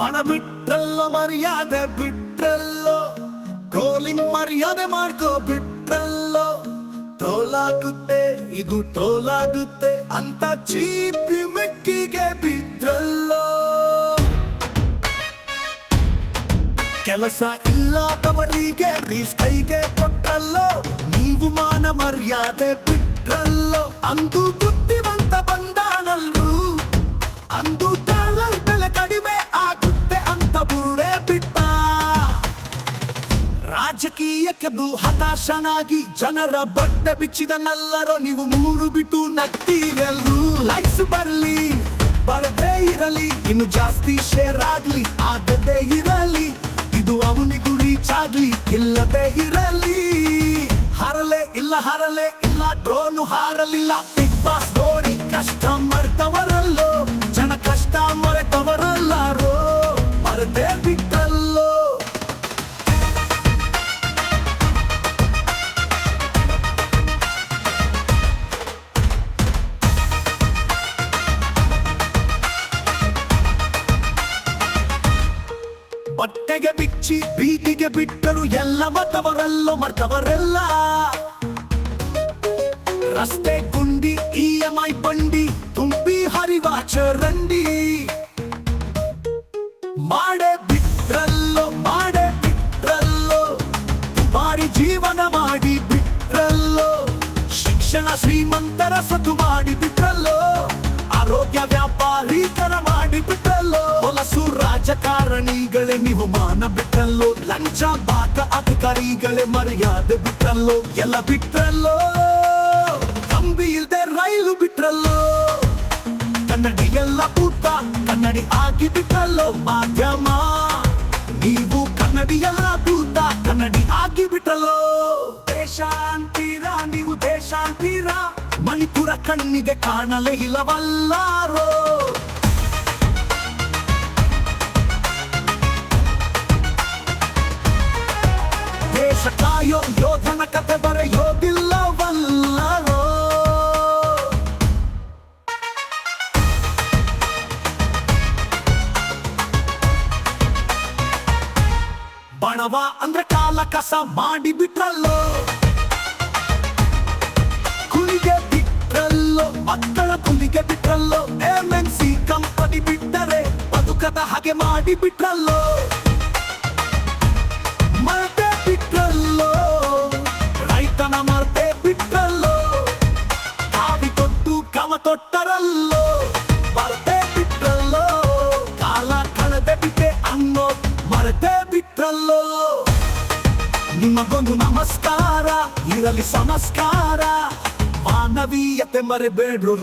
ಹಣ ಬಿಟ್ಟಲ್ಲೋ ಮರ್ಯಾದೆ ಬಿಟ್ಟಲ್ಲೋ ಟ್ರೋಲಿಂಗ್ ಮರ್ಯಾದೆ ಮಾಡ್ಕೋ ಬಿಟ್ಟಲ್ಲೋ. ಟೋಲಾಗುತ್ತೆ ಇದು ತೋಲಾಗುತ್ತೆ, ಅಂತ ಚೀಪಿ ಮೆಕ್ಕಿಗೆ ಬಿದ್ರಲ್ಲೋ. ಕೆಲಸ ಇಲ್ಲ ಇಲ್ಲದವರಿಗೆ ಬೀಸ್ ಕೈಗೆ ಕೊಟ್ಟಲ್ಲೋ. ನೀವು ಮಾನ ಮರ್ಯಾದೆ ಬಿಟ್ಟಲ್ಲೋ ಅಂತೂ ಬುದ್ಧಿ ರಾಜಕೀಯಕ್ಕೆ ಹತಾಶನಾಗಿ ಜನರ ಬಟ್ಟೆ ಬಿಚ್ಚಿದನಲ್ಲರೋ ನೀವು ಮೂರು ಬಿಟ್ಟು ನಗ್ತೀರೆಲ್ಲರೂ ಲೈಸ್ ಬರಲಿ, ಬರದೇ ಇರಲಿ, ಇನ್ನು ಜಾಸ್ತಿ ಶೇರ್ ಆಗ್ಲಿ ಆಗದೆ ಇರಲಿ, ಇದು ಅವನಿಗೂ ರೀಚ್ ಆಗ್ಲಿ, ಇಲ್ಲದೆ ಇರಲಿ. ಹರಲೆ ಇಲ್ಲ ಹರಲೆ ಇಲ್ಲ ಡ್ರೋನು ಹಾರಲಿಲ್ಲ ಬಿಗ್ ಬಾಸ್ ನೋಡಿ ಕಸ್ಟಮರ್ ಮರೆತವರಲ್ಲೋ ಬಿಚ್ಚಿ ಬೀದಿಗೆ ಬಿಟ್ಟರು ಎಲ್ಲ ಮತವರಲ್ಲೋ ಮರ್ತವರೆಲ್ಲ. ರಸ್ತೆ ಗುಂಡಿ ಇಎಂಐ ಬಂಡಿ, ತುಂಬಿ ಹರಿವ ಚರಂಡಿ ಮಾಡೆ ಬಿಟ್ರಲ್ಲೋ ಮಾಡೆ ಬಿಟ್ರಲ್ಲೋ. ಬಾರಿ ಜೀವನ ಮಾಡಿ ಬಿಟ್ರಲ್ಲೋ. ಶಿಕ್ಷಣ ಶ್ರೀಮಂತರ ಸದು ಮಾಡಿ ಬಿಟ್ರಲ್ಲೋ. ಆರೋಗ್ಯ ವ್ಯಾಪಾರೀಕರ ಮಾಡಿ ಹೊಲಸು ರಾಜಕಾರಣಿಗಳೇ ನೀವು ಮಾನ ಬಿಟ್ಟಲ್ಲೋ ಲಂಚ, ಬಾಕ, ಅಧಿಕಾರಿಗಳೇ ಮರ್ಯಾದೆ ಬಿಟ್ಟಲ್ಲೋ ಎಲ್ಲ ಬಿಟ್ರಲ್ಲೋ? ಕಂಬಿ ಇಲ್ದೆ ರೈಲು ಬಿಟ್ರಲ್ಲೋ? ಕನ್ನಡಿಗೆಲ್ಲ ಪೂತ ಕನ್ನಡಿ ಆಗಿ ಬಿಟ್ಟಲ್ಲೋ ಮಾಧ್ಯಮ? ನೀವು ಕನ್ನಡಿ ಎಲ್ಲ ಪೂತ ಕನ್ನಡಿ ಆಗಿ ಬಿಟ್ಟಲ್ಲೋ ದೇಶಾಂತೀರಾ, ನೀವು ದೇಶಾಂತೀರಾ? ಮಣಿಪುರ ಕಣ್ಣಿಗೆ ಕಾಣಲೇ ಇಲ್ಲವಲ್ಲಾರೋ? ಬಣವ ಅಂದ್ರೆ ಕಾಲ ಕಸ ಮಾಡಿ ಬಿಟ್ರಲ್ಲೋ? ಕುಲಿಗೆ ಬಿಟ್ರಲ್ಲೋ? ಮಕ್ಕಳ ಕುಲಿಗೆ ಬಿಟ್ರಲ್ಲೋ? ಎಂ ಎನ್ ಸಿ ಕಂಪನಿ ಬಿಟ್ಟರೆ ಬದುಕದ ಹಾಗೆ ಮಾಡಿ ಬಿಟ್ರಲ್ಲೋ? ಮರತೆ ಬಿಟ್ರಲ್ಲೋ? ರೈತನ ಮರತೆ ಬಿಟ್ರಲ್ಲೋ? ಕಾವಿ ಕೊಟ್ಟು ಕವ ತೊಟ್ಟರಲ್ಲೋ? ಮರೆತೆ ಬಿಟ್ರಲ್ಲೋ ನಿಮಗೊಂದು ನಮಸ್ಕಾರ ಇರಲಿ ಸಂಸ್ಕಾರ ಮಾನವೀಯತೆ ಮರೆಬೇಡ್ರು